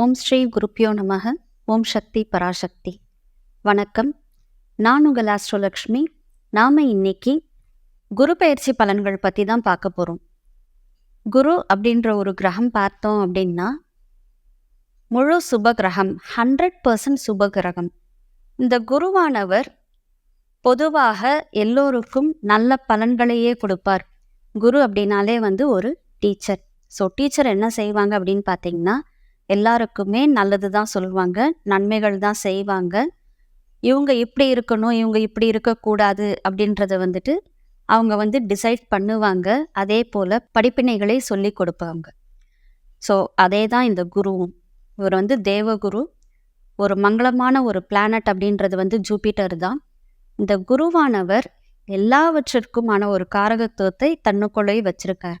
ஓம் ஸ்ரீ குருப்பியோ நமக. ஓம் சக்தி பராசக்தி. வணக்கம். நான் உங்கள் ஆஸ்ட்ரோலக்ஷ்மி நாம் இன்னைக்கு குரு பயிற்சி பலன்கள் பற்றி தான் பார்க்க போகிறோம் குரு அப்படின்ற ஒரு கிரகம் பார்த்தோம் அப்படின்னா முழு சுப கிரகம் ஹண்ட்ரட் பர்சன்ட் சுப கிரகம். இந்த குருவானவர் பொதுவாக எல்லோருக்கும் நல்ல பலன்களையே கொடுப்பார். குரு அப்படின்னாலே வந்து ஒரு டீச்சர். ஸோ டீச்சர் என்ன செய்வாங்க அப்படின்னு பார்த்தீங்கன்னா எல்லாருக்குமே நல்லது தான் சொல்லுவாங்க நன்மைகள் தான் செய்வாங்க. இவங்க இப்படி இருக்கணும் இவங்க இப்படி இருக்கக்கூடாது அப்படின்றத வந்துட்டு அவங்க வந்து டிசைட் பண்ணுவாங்க. அதே போல் படிப்பினைகளை சொல்லி கொடுப்பாங்க. ஸோ அதே தான் இந்த குருவும். இவர் வந்து தேவகுரு. ஒரு மங்களமான ஒரு பிளானட் அப்படின்றது வந்து ஜூபிட்டர் தான். இந்த குருவானவர் எல்லாவற்றிற்குமான ஒரு காரகத்துவத்தை தன்னுக்குள்ளே வச்சிருக்கார்.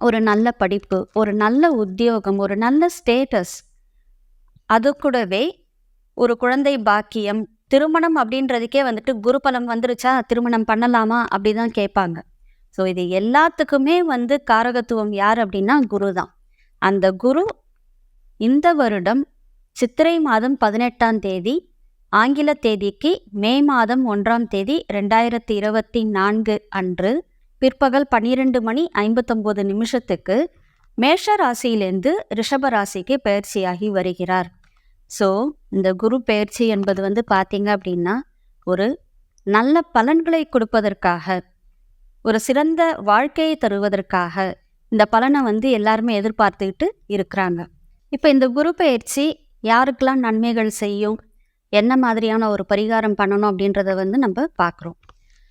ஒரு நல்ல படிப்பு ஒரு நல்ல உத்தியோகம் ஒரு நல்ல ஸ்டேட்டஸ் அது கூடவே ஒரு குழந்தை பாக்கியம் திருமணம் அப்படின்றதுக்கே வந்துட்டு குருபலம் வந்துருச்சா திருமணம் பண்ணலாமா அப்படி தான் கேட்பாங்க. ஸோ இது எல்லாத்துக்குமே வந்து காரகத்துவம் யார் அப்படின்னா குரு தான் அந்த குரு இந்த வருடம் சித்திரை மாதம் பதினெட்டாம் தேதி ஆங்கில தேதிக்கு மே மாதம் ஒன்றாம் தேதி ரெண்டாயிரத்தி இருபத்தி நான்கு அன்று பிற்பகல் பன்னிரெண்டு மணி ஐம்பத்தொம்போது நிமிஷத்துக்கு மேஷ ராசியிலேருந்து ரிஷப ராசிக்கு பயிற்சியாகி வருகிறார். ஸோ இந்த குரு பயிற்சி என்பது வந்து பார்த்தீங்க அப்படின்னா ஒரு நல்ல பலன்களை கொடுப்பதற்காக ஒரு சிறந்த வாழ்க்கையை தருவதற்காக இந்த பலனை வந்து எல்லாருமே எதிர்பார்த்துக்கிட்டு இருக்கிறாங்க. இப்போ இந்த குரு பயிற்சி யாருக்கெல்லாம் நன்மைகள் செய்யும் என்ன மாதிரியான ஒரு பரிகாரம் பண்ணணும் அப்படின்றத வந்து நம்ம பார்க்குறோம்.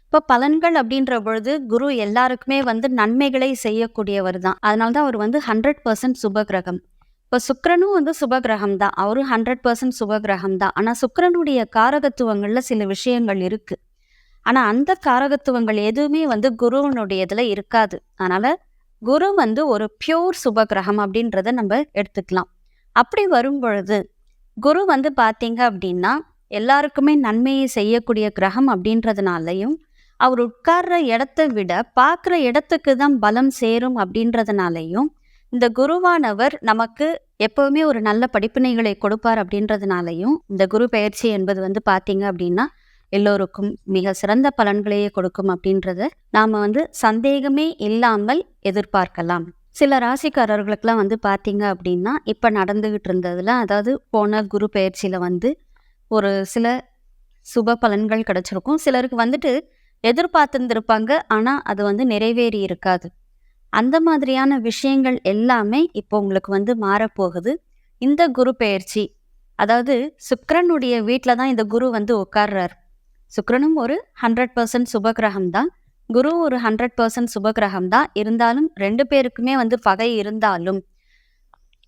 இப்போ பலன்கள் அப்படின்ற பொழுது குரு எல்லாருக்குமே வந்து நன்மைகளை செய்யக்கூடியவர் தான் அதனால தான் அவர் வந்து ஹண்ட்ரட் பர்சன்ட் சுபகிரகம். இப்போ சுக்கரனும் வந்து சுப கிரகம் தான் அவரும் ஹண்ட்ரட் பர்சன்ட் சுபகிரகம் தான் ஆனால் சுக்கரனுடைய காரகத்துவங்களில் சில விஷயங்கள் இருக்குது ஆனால் அந்த காரகத்துவங்கள் எதுவுமே வந்து குருவனுடையதுல இருக்காது. அதனால் குரு வந்து ஒரு பியோர் சுப கிரகம் அப்படின்றத நம்ம எடுத்துக்கலாம். அப்படி வரும் பொழுது குரு வந்து பார்த்தீங்க அப்படின்னா எல்லாருக்குமே நன்மையை செய்யக்கூடிய கிரகம் அப்படின்றதுனாலையும் அவர் உட்கார்ற இடத்தை விட பார்க்குற இடத்துக்கு தான் பலம் சேரும் அப்படின்றதுனாலையும் இந்த குருவானவர் நமக்கு எப்பவுமே ஒரு நல்ல படிப்பினைகளை கொடுப்பார் அப்படின்றதுனாலையும் இந்த குரு பயிற்சி என்பது வந்து பார்த்தீங்க அப்படின்னா எல்லோருக்கும் மிக சிறந்த பலன்களையே கொடுக்கும் அப்படின்றத நாம் வந்து சந்தேகமே இல்லாமல் எதிர்பார்க்கலாம். சில ராசிக்காரர்களுக்கெல்லாம் வந்து பார்த்தீங்க அப்படின்னா இப்போ நடந்துகிட்டு இருந்ததில் அதாவது போன குரு பயிற்சியில் வந்து ஒரு சில சுப பலன்கள் கிடச்சிருக்கும். சிலருக்கு வந்துட்டு எதிர்பார்த்துருந்துருப்பாங்க. ஆனால் அது வந்து நிறைவேறி இருக்காது. அந்த மாதிரியான விஷயங்கள் எல்லாமே இப்போ உங்களுக்கு வந்து மாறப்போகுது. இந்த குரு பெயர்ச்சி அதாவது சுக்ரனுடைய வீட்டில் தான் இந்த குரு வந்து உட்கார்றார். சுக்ரனும் ஒரு ஹண்ட்ரட் பர்சன்ட் சுபகிரகம் தான். குரு ஒரு ஹண்ட்ரட் பர்சன்ட் சுபகிரகம் தான். இருந்தாலும் ரெண்டு பேருக்குமே வந்து பகை இருந்தாலும்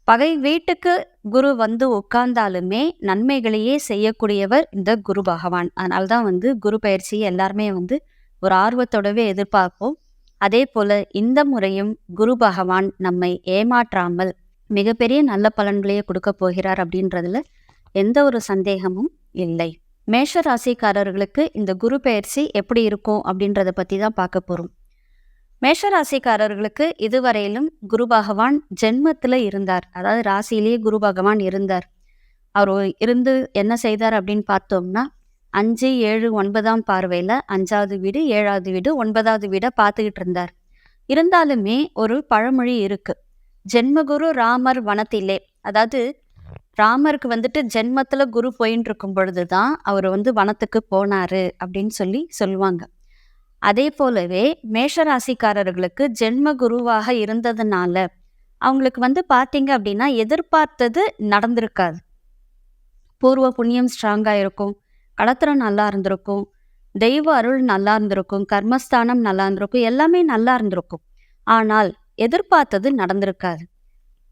பகை வீட்டுக்கு குரு வந்து உட்கார்ந்தாலுமே நன்மைகளையே செய்யக்கூடியவர் இந்த குரு பகவான். அதனால தான் வந்து குரு பயிற்சியை எல்லாருமே வந்து ஒரு ஆர்வத்தோடவே எதிர்பார்ப்போம். அதே போல இந்த முறையும் குரு பகவான் நம்மை ஏமாற்றாமல் மிகப்பெரிய நல்ல பலன்களையே கொடுக்க போகிறார் அப்படின்றதுல எந்த ஒரு சந்தேகமும் இல்லை. மேஷ ராசிக்காரர்களுக்கு இந்த குரு பயிற்சி எப்படி இருக்கும் அப்படின்றத பற்றி தான் பார்க்க போகிறோம் மேஷ ராசிக்காரர்களுக்கு இதுவரையிலும் குரு பகவான் ஜென்மத்தில் இருந்தார். அதாவது ராசியிலேயே குரு பகவான் இருந்தார். அவர் இருந்து என்ன செய்தார் அப்படின்னு பார்த்தோம்னா அஞ்சு ஏழு ஒன்பதாம் பார்வையில் அஞ்சாவது வீடு ஏழாவது வீடு ஒன்பதாவது வீடை பார்த்துக்கிட்டு இருந்தார். இருந்தாலுமே ஒரு பழமொழி இருக்கு. ஜென்மகுரு ராமர் வனத்திலே அதாவது ராமருக்கு வந்துட்டு ஜென்மத்தில் குரு போயின்னு இருக்கும் பொழுது தான் அவர் வந்து வனத்துக்கு போனாரு அப்படின்னு சொல்லி சொல்லுவாங்க. அதே போலவே மேஷராசிக்காரர்களுக்கு ஜென்ம குருவாக இருந்ததுனால அவங்களுக்கு வந்து பார்த்தீங்க அப்படின்னா எதிர்பார்த்தது நடந்திருக்காது. பூர்வ புண்ணியம் ஸ்ட்ராங்காக இருக்கும். களத்திரம் நல்லா இருந்திருக்கும். தெய்வ அருள் நல்லா இருந்திருக்கும். கர்மஸ்தானம் நல்லா இருந்திருக்கும். எல்லாமே நல்லா இருந்திருக்கும். ஆனால் எதிர்பார்த்தது நடந்திருக்காது.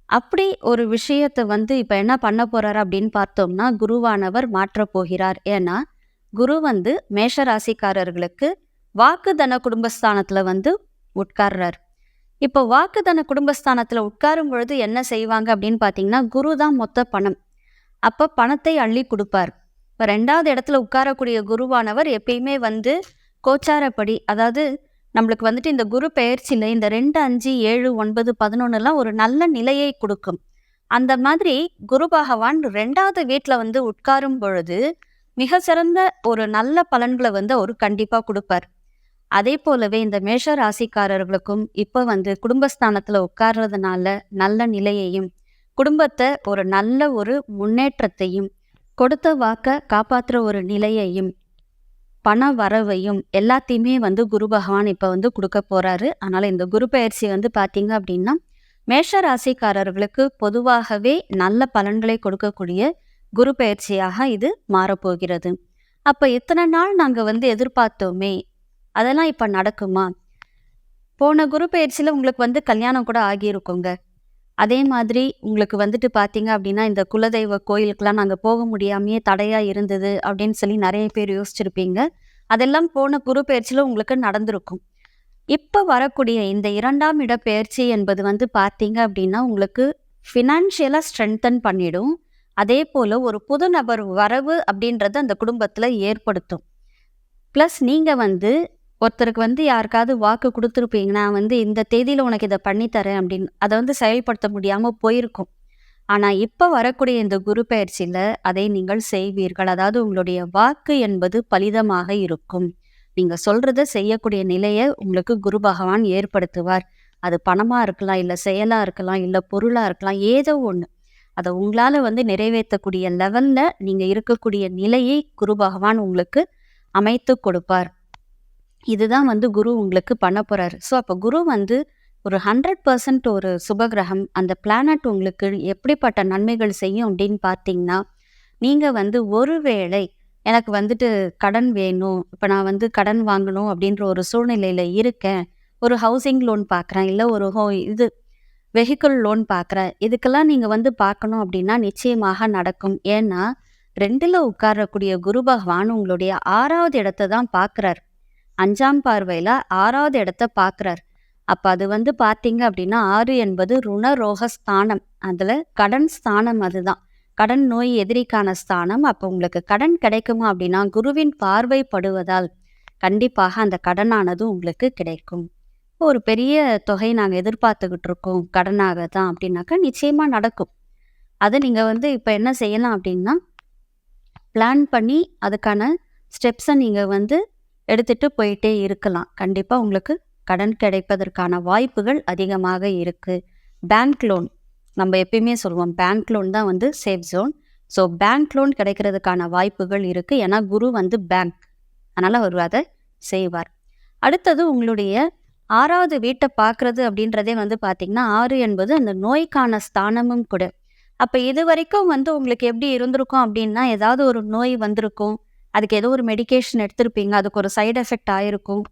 அப்படி ஒரு விஷயத்தை வந்து இப்போ என்ன பண்ண போறார் அப்படின்னு பார்த்தோம்னா, குருவானவர் மாற்றப் போகிறார். ஏன்னா, குரு வந்து மேஷ வாக்குதன குடும்பஸ்தானத்தில் வந்து உட்கார்றார். இப்போ வாக்குதன குடும்பஸ்தானத்தில் உட்காரும் பொழுது என்ன செய்வாங்க அப்படின்னு பார்த்தீங்கன்னா, குரு தான் மொத்த பணம். அப்போ பணத்தை அள்ளி கொடுப்பார் இப்போ ரெண்டாவது இடத்துல உட்காரக்கூடிய குருவானவர் எப்பயுமே வந்து கோச்சாரப்படி அதாவது நம்மளுக்கு வந்துட்டு இந்த குரு பெயர்ச்சியில் இந்த 2, 5, 7, 9, 11லாம் ஒரு நல்ல நிலையை கொடுக்கும் அந்த மாதிரி குரு பகவான் ரெண்டாவது வீட்டில் வந்து உட்காரும் பொழுது, மிக சிறந்த ஒரு நல்ல பலன்களை வந்து அவர் கண்டிப்பாக கொடுப்பார் அதே போலவே இந்த மேஷ ராசிக்காரர்களுக்கும் இப்போ வந்து குடும்பஸ்தானத்தில் உட்கார்றதுனால நல்ல நிலையையும், குடும்பத்தை ஒரு நல்ல ஒரு முன்னேற்றத்தையும், கொடுத்த வாக்க காப்பாற்றுற ஒரு நிலையையும், பண வரவையும் எல்லாத்தையுமே வந்து குரு பகவான் இப்போ வந்து கொடுக்க போகிறாரு அதனால் இந்த குரு பயிற்சி வந்து பார்த்தீங்க அப்படின்னா, மேஷ ராசிக்காரர்களுக்கு பொதுவாகவே நல்ல பலன்களை கொடுக்கக்கூடிய குரு பயிற்சியாக இது மாறப்போகிறது. அப்போ இத்தனை நாள் நாங்கள் வந்து எதிர்பார்த்தோமே, அதெல்லாம் இப்போ நடக்குமா? போன குரு பயிற்சியில் உங்களுக்கு வந்து கல்யாணம் கூட ஆகியிருக்குங்க. அதே மாதிரி உங்களுக்கு வந்துட்டு பார்த்தீங்க அப்படின்னா, இந்த குலதெய்வ கோயிலுக்கெலாம் நாங்கள் போக முடியாமையே தடையாக இருந்தது அப்படின்னு சொல்லி நிறைய பேர் யோசிச்சிருப்பீங்க. அதெல்லாம் போன குரு பயிற்சியில் உங்களுக்கு நடந்திருக்கும். இப்போ வரக்கூடிய இந்த இரண்டாம் இட பயிற்சி என்பது வந்து பார்த்தீங்க அப்படின்னா, உங்களுக்கு ஃபினான்ஷியலாக ஸ்ட்ரென்தன் பண்ணிடும். அதே போல் ஒரு புது நபர் வரவு அப்படின்றத அந்த குடும்பத்தில் ஏற்படுத்தும். ப்ளஸ் நீங்கள் வந்து ஒருத்தருக்கு வந்து யாருக்காவது வாக்கு கொடுத்துருப்பீங்க நான் வந்து இந்த தேதியில் உனக்கு இதை பண்ணித்தரேன் அப்படின்னு. அதை வந்து செயல்படுத்த முடியாமல் போயிருக்கும். ஆனால் இப்போ வரக்கூடிய இந்த குரு பயிற்சியில் அதை நீங்கள் செய்வீர்கள். அதாவது உங்களுடைய வாக்கு என்பது பலிதமாக இருக்கும். நீங்கள் சொல்கிறத செய்யக்கூடிய நிலையை உங்களுக்கு குரு பகவான் ஏற்படுத்துவார். அது பணமாக இருக்கலாம், இல்லை செயலாக இருக்கலாம், இல்லை பொருளாக இருக்கலாம். ஏதோ ஒன்று அதை உங்களால் வந்து நிறைவேற்றக்கூடிய லெவலில் நீங்கள் இருக்கக்கூடிய நிலையை குரு பகவான் உங்களுக்கு அமைத்து கொடுப்பார். இதுதான் வந்து குரு உங்களுக்கு பண்ண போகிறாரு ஸோ அப்போ குரு வந்து ஒரு 100% ஒரு சுபகிரகம். அந்த பிளானட் உங்களுக்கு எப்படிப்பட்ட நன்மைகள் செய்யும் அப்படின்னு பார்த்தீங்கன்னா, நீங்கள் வந்து ஒருவேளை எனக்கு வந்துட்டு கடன் வேணும். இப்போ நான் வந்து கடன் வாங்கணும் அப்படின்ற ஒரு சூழ்நிலையில் இருக்கேன். ஒரு ஹவுசிங் லோன் பார்க்குறேன். இல்லை ஒரு ஹோ இது வெஹிக்கிள் லோன் பார்க்குறேன். இதுக்கெல்லாம் நீங்கள் வந்து பார்க்கணும் அப்படின்னா நிச்சயமாக நடக்கும். ஏன்னா ரெண்டில் உட்காரக்கூடிய குரு பகவான் உங்களுடைய ஆறாவது இடத்த தான் பார்க்குறாரு அஞ்சாம் பார்வையில ஆறாவது இடத்த பார்க்குறார். அப்போ அது வந்து பார்த்தீங்க அப்படின்னா ஆறு என்பது ருணரோக ஸ்தானம். அதில் கடன் ஸ்தானம் அதுதான். கடன் நோய் எதிரிக்கான ஸ்தானம். அப்போ உங்களுக்கு கடன் கிடைக்குமா அப்படின்னா, குருவின் பார்வைப்படுவதால் கண்டிப்பாக அந்த கடனானது உங்களுக்கு கிடைக்கும். ஒரு பெரிய தொகை நாங்கள் எதிர்பார்த்துக்கிட்டு இருக்கோம். கடனாக தான் அப்படின்னாக்கா நிச்சயமாக நடக்கும். அதை நீங்கள் வந்து இப்போ என்ன செய்யலாம் அப்படின்னா, பிளான் பண்ணி அதுக்கான ஸ்டெப்ஸை நீங்கள் வந்து எடுத்துகிட்டு போயிட்டே இருக்கலாம். கண்டிப்பாக உங்களுக்கு கடன் கிடைப்பதற்கான வாய்ப்புகள் அதிகமாக இருக்குது பேங்க் லோன் நம்ம எப்பயுமே சொல்லுவோம். பேங்க் லோன் தான் வந்து safe zone. So bank loan கிடைக்கிறதுக்கான வாய்ப்புகள் இருக்குது ஏன்னா குரு வந்து பேங்க். அதனால் அவர் அதை செய்வார். அடுத்தது உங்களுடைய ஆறாவது வீட்டை பார்க்குறது அப்படின்றதே வந்து பார்த்திங்கன்னா ஆறு என்பது அந்த நோய்க்கான ஸ்தானமும் கூட. அப்போ இது வரைக்கும் வந்து உங்களுக்கு எப்படி இருந்திருக்கும் அப்படின்னா, ஏதாவது ஒரு நோய் வந்திருக்கும். அதுக்கு ஏதோ ஒரு மெடிகேஷன் எடுத்திருப்பீங்க. அதுக்கு ஒரு சைட் எஃபெக்ட் ஆகிருக்கும்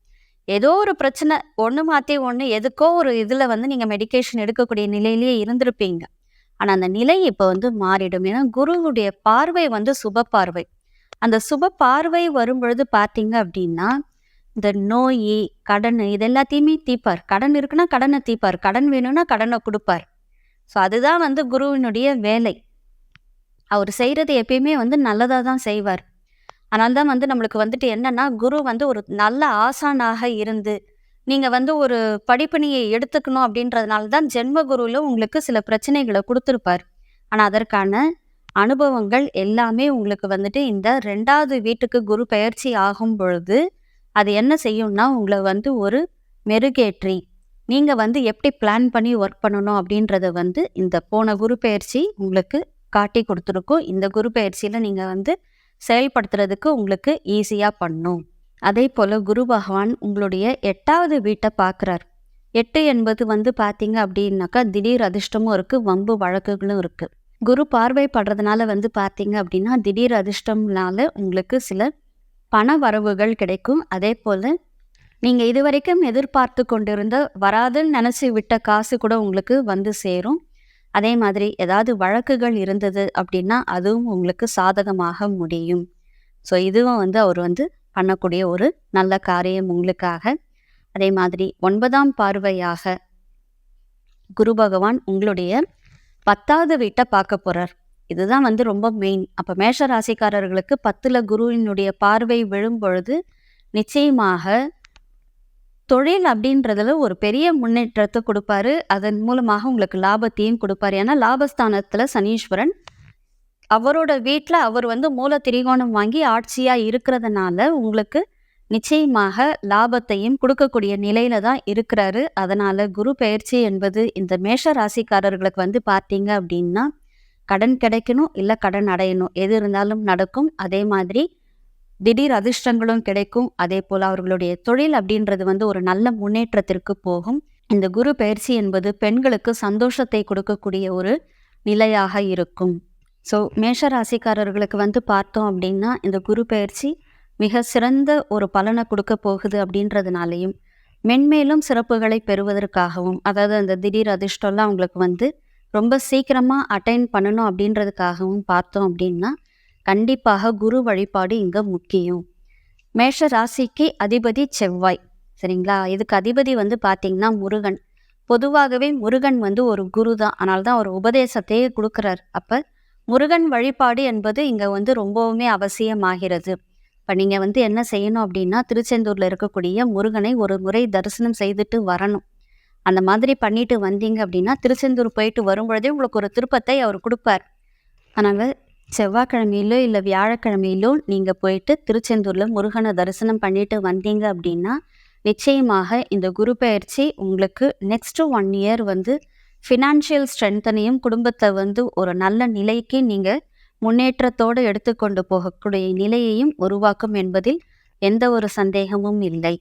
ஏதோ ஒரு பிரச்சனை ஒன்று மாற்றி ஒன்று எதுக்கோ ஒரு இதில் வந்து நீங்கள் மெடிக்கேஷன் எடுக்கக்கூடிய நிலையிலேயே இருந்திருப்பீங்க. ஆனால் அந்த நிலை இப்போ வந்து மாறிடும். ஏன்னா குருவுடைய பார்வை வந்து சுப பார்வை. அந்த சுப பார்வை வரும்பொழுது பார்த்தீங்க அப்படின்னா, இந்த நோய் கடன் இது எல்லாத்தையுமே தீர்ப்பார். கடன் இருக்குன்னா கடனை தீப்பார் கடன் வேணும்னா கடனை கொடுப்பார் ஸோ அதுதான் வந்து குருவினுடைய வேலை. அவர் செய்கிறது எப்பயுமே வந்து நல்லதாக தான் செய்வார். அதனால தான் வந்து நம்மளுக்கு வந்துட்டு என்னன்னா, குரு வந்து ஒரு நல்ல ஆசானாக இருந்து, நீங்கள் வந்து ஒரு படிப்பணியை எடுத்துக்கணும் அப்படின்றதுனால தான் ஜென்ம குருவில் உங்களுக்கு சில பிரச்சனைகளை கொடுத்துருப்பார். ஆனால் அதற்கான அனுபவங்கள் எல்லாமே உங்களுக்கு வந்துட்டு இந்த ரெண்டாவது வீட்டுக்கு குரு பயிற்சி ஆகும் பொழுது, அது என்ன செய்யும்னா, உங்களை வந்து ஒரு மெருகேற்றி, நீங்கள் வந்து எப்படி பிளான் பண்ணி ஒர்க் பண்ணணும் அப்படின்றத வந்து இந்த போன குரு பயிற்சி உங்களுக்கு காட்டி கொடுத்துருக்கும். இந்த குரு பயிற்சியில் நீங்கள் வந்து செயல்படுத்துறதுக்கு உங்களுக்கு ஈஸியாக பண்ணும். அதேபோல குரு பகவான் உங்களுடைய எட்டாவது வீட்டை பார்க்குறார். எட்டு என்பது வந்து பார்த்தீங்க அப்படின்னாக்கா, திடீர் அதிர்ஷ்டமும் இருக்குது வம்பு வழக்குகளும் இருக்குது குரு பார்வை படுறதுனால வந்து பார்த்தீங்க அப்படின்னா, திடீர் அதிர்ஷ்டம்னால உங்களுக்கு சில பண வரவுகள் கிடைக்கும். அதே போல் நீங்கள் இதுவரைக்கும் எதிர்பார்த்து கொண்டிருந்த வராதுன்னு நினச்சி விட்ட காசு கூட உங்களுக்கு வந்து சேரும். அதே மாதிரி ஏதாவது வழக்குகள் இருந்தது அப்படின்னா அதுவும் உங்களுக்கு சாதகமாக முடியும். ஸோ இதுவும் வந்து அவர் வந்து பண்ணக்கூடிய ஒரு நல்ல காரியம் உங்களுக்காக. அதே மாதிரி ஒன்பதாம் பார்வையாக குரு பகவான் உங்களுடைய பத்தாவது வீட்டை பார்க்க போகிறார் இதுதான் வந்து ரொம்ப மெயின் அப்போ மேஷ ராசிக்காரர்களுக்கு பத்தில் குருவினுடைய பார்வை விழும் பொழுது நிச்சயமாக தொழில் அப்படின்றதுல ஒரு பெரிய முன்னேற்றத்தை கொடுப்பாரு. அதன் மூலமாக உங்களுக்கு லாபத்தையும் கொடுப்பாரு. ஏன்னா லாபஸ்தானத்துல சனீஸ்வரன் அவரோட வீட்டில் அவர் வந்து மூல திரிகோணம் வாங்கி ஆட்சியாக இருக்கிறதுனால உங்களுக்கு நிச்சயமாக லாபத்தையும் கொடுக்கக்கூடிய நிலையில தான் இருக்கிறாரு. அதனால குரு பயிற்சி என்பது இந்த மேஷ ராசிக்காரர்களுக்கு வந்து பார்த்தீங்க அப்படின்னா கடன் கிடைக்கணும் இல்லை கடன் அடையணும். எது இருந்தாலும் நடக்கும். அதே மாதிரி திடீர் அதிர்ஷ்டங்களும் கிடைக்கும். அதே போல் அவர்களுடைய தொழில் அப்படின்றது வந்து ஒரு நல்ல முன்னேற்றத்திற்கு போகும். இந்த குரு பயிற்சி என்பது பெண்களுக்கு சந்தோஷத்தை கொடுக்கக்கூடிய ஒரு நிலையாக இருக்கும். ஸோ மேஷ ராசிக்காரர்களுக்கு வந்து பார்த்தோம் அப்படின்னா இந்த குரு பயிற்சி மிக சிறந்த ஒரு பலனை கொடுக்க போகுது அப்படின்றதுனாலையும் மென்மேலும் சிறப்புகளை பெறுவதற்காகவும் அதாவது அந்த திடீர் அதிர்ஷ்டம்லாம் அவங்களுக்கு வந்து ரொம்ப சீக்கிரமாக அட்டைன் பண்ணணும் அப்படின்றதுக்காகவும் பார்த்தோம் அப்படின்னா கண்டிப்பாக குரு வழிபாடு இங்கே முக்கியம். மேஷ ராசிக்கு அதிபதி செவ்வாய். சரிங்களா? இதுக்கு அதிபதி வந்து பார்த்தீங்கன்னா முருகன். பொதுவாகவே முருகன் வந்து ஒரு குரு தான். அதனால தான் அவர் உபதேசத்தையே கொடுக்குறார். அப்போ முருகன் வழிபாடு என்பது இங்கே வந்து ரொம்பவுமே அவசியமாகிறது. இப்போ நீங்கள் வந்து என்ன செய்யணும் அப்படின்னா திருச்செந்தூரில் இருக்கக்கூடிய முருகனை ஒரு முறை தரிசனம் செய்துட்டு வரணும். அந்த மாதிரி பண்ணிட்டு வந்தீங்க அப்படின்னா திருச்செந்தூர் போயிட்டு வரும்பொழுதே உங்களுக்கு ஒரு திருப்பத்தை அவர் கொடுப்பார். அதனால் செவ்வாய்க்கிழமையிலோ இல்லை வியாழக்கிழமையிலோ நீங்கள் போயிட்டு திருச்செந்தூரில் முருகனை தரிசனம் பண்ணிட்டு வந்தீங்க அப்படின்னா நிச்சயமாக இந்த குரு பயிற்சி உங்களுக்கு நெக்ஸ்ட் ஒன் இயர் வந்து ஃபினான்ஷியல் ஸ்ட்ரென்த்தனையும் குடும்பத்தை வந்து ஒரு நல்ல நிலைக்கு நீங்கள் முன்னேற்றத்தோடு எடுத்துக்கொண்டு போகக்கூடிய நிலையையும் உருவாக்கும் என்பதில் எந்த ஒரு சந்தேகமும் இல்லை.